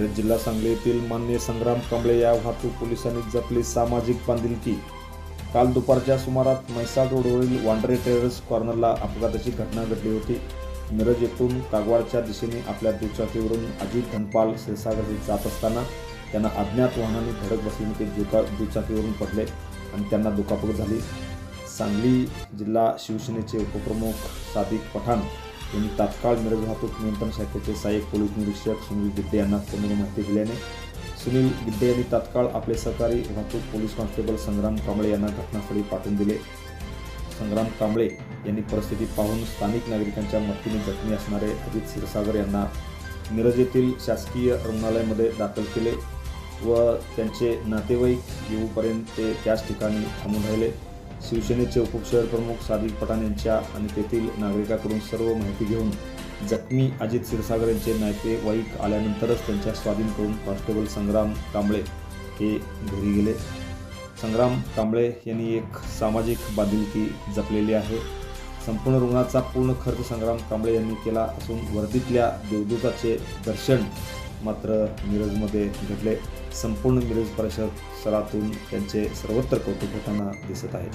मिरज जिल्हा सांगली येथील मान्य संग्राम कांबळे या वाहतूक पोलिसांनी जपली सामाजिक बांधिलकी. काल दुपारच्या सुमारात म्हैसाळ रोडवरील वांड्रे टेरस कॉर्नरला अपघाताची घटना घडली होती. मिरज येथून कागवाडच्या दिशेने आपल्या दुचाकीवरून अजित धनपाल क्षीरसागर जात असताना त्यांना अज्ञात वाहनाने धडक बसल्याने ते दुका दुचाकीवरून पडले आणि त्यांना दुखापत झाली. सांगली जिल्हा शिवसेनेचे उपप्रमुख सादिक पठाण यांनी तात्काळ मिरज वाहतूक नियंत्रण शाखेचे सहाय्यक पोलीस निरीक्षक सुनील गिड्डे यांना फोनवर माहिती दिल्याने सुनील गिड्डे यांनी तात्काळ आपले सहकारी वाहतूक पोलीस कॉन्स्टेबल संग्राम कांबळे यांना घटनास्थळी पाठवून दिले. संग्राम कांबळे यांनी परिस्थिती पाहून स्थानिक नागरिकांच्या मदतीने जखमी असणारे अजित क्षीरसागर यांना मिरज येथील शासकीय रुग्णालयामध्ये दाखल केले व त्यांचे नातेवाईक येऊपर्यंत ते त्याच ठिकाणी थांबून राहिले. शिवसेनेचे उपशहर प्रमुख सादिक पठाण यांच्या आणि तेथील नागरिकांकडून सर्व माहिती घेऊन जखमी अजित क्षीरसागर यांचे नातेवाईक आल्यानंतरच त्यांच्या स्वाधीन करून कॉन्स्टेबल संग्राम कांबळे हे घरी गेले. संग्राम कांबळे यांनी एक सामाजिक बांधिलकी जपलेली आहे. संपूर्ण रुग्णाचा पूर्ण खर्च संग्राम कांबळे यांनी केला असून वर्दीतल्या देवदूताचे दर्शन मात्र मिरजमध्ये घडले. संपूर्ण मिरज स्तरातून त्यांचे सर्वत्र कौतुक होताना दिसत आहे.